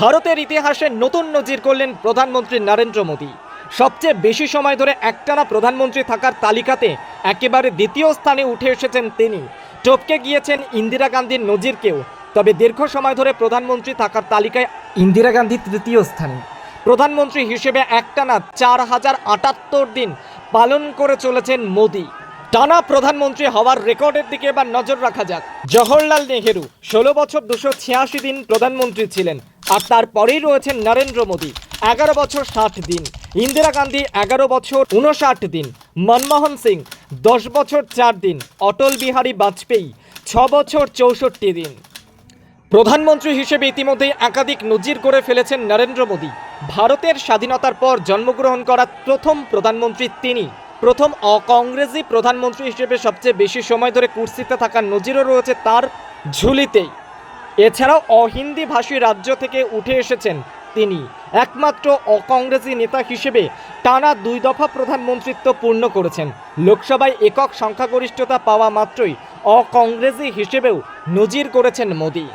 ভারতের ইতিহাসে নতুন নজির করলেন প্রধানমন্ত্রী নরেন্দ্র মোদী। সবচেয়ে বেশি সময় ধরে একটানা প্রধানমন্ত্রী থাকার তালিকাতে একেবারে দ্বিতীয় স্থানে উঠে এসেছেন তিনি। টপকে গিয়েছেন ইন্দিরা গান্ধীর নজিরকেও, তবে দীর্ঘ সময় ধরে প্রধানমন্ত্রী থাকার তালিকায় ইন্দিরা গান্ধী তৃতীয় স্থানে। প্রধানমন্ত্রী হিসেবে একটানা চার হাজার আটাত্তর দিন পালন করে চলেছেন মোদী। টানা প্রধানমন্ত্রী হওয়ার রেকর্ডের দিকে এবার নজর রাখা যাক। জওহরলাল নেহেরু, ষোলো বছর দুশো ছিয়াশি দিন প্রধানমন্ত্রী ছিলেন। আর তারপরেই রয়েছেন নরেন্দ্র মোদী। এগারো বছর ষাট দিন। ইন্দিরা গান্ধী এগারো বছর উনষাট দিন। মনমোহন সিং দশ বছর চার দিন। অটল বিহারী বাজপেয়ী ছ বছর চৌষট্টি দিন। প্রধানমন্ত্রী হিসেবে ইতিমধ্যেই একাধিক নজির করে ফেলেছেন নরেন্দ্র মোদী। ভারতের স্বাধীনতার পর জন্মগ্রহণ করা প্রথম প্রধানমন্ত্রী তিনি। প্রথম অকংগ্রেসি প্রধানমন্ত্রী হিসেবে সবচেয়ে বেশি সময় ধরে কুর্সিতে থাকার নজিরও রয়েছে তার ঝুলিতেই। এছাড়াও অহিন্দি ভাষী রাজ্য থেকে উঠে এসেছেন তিনি। একমাত্র অকংগ্রেসি নেতা হিসেবে টানা দুই দফা প্রধানমন্ত্রিত্ব পূর্ণ করেছেন। লোকসভায় একক সংখ্যাগরিষ্ঠতা পাওয়া মাত্রই অকংগ্রেসি হিসেবেও নজির করেছেন মোদী।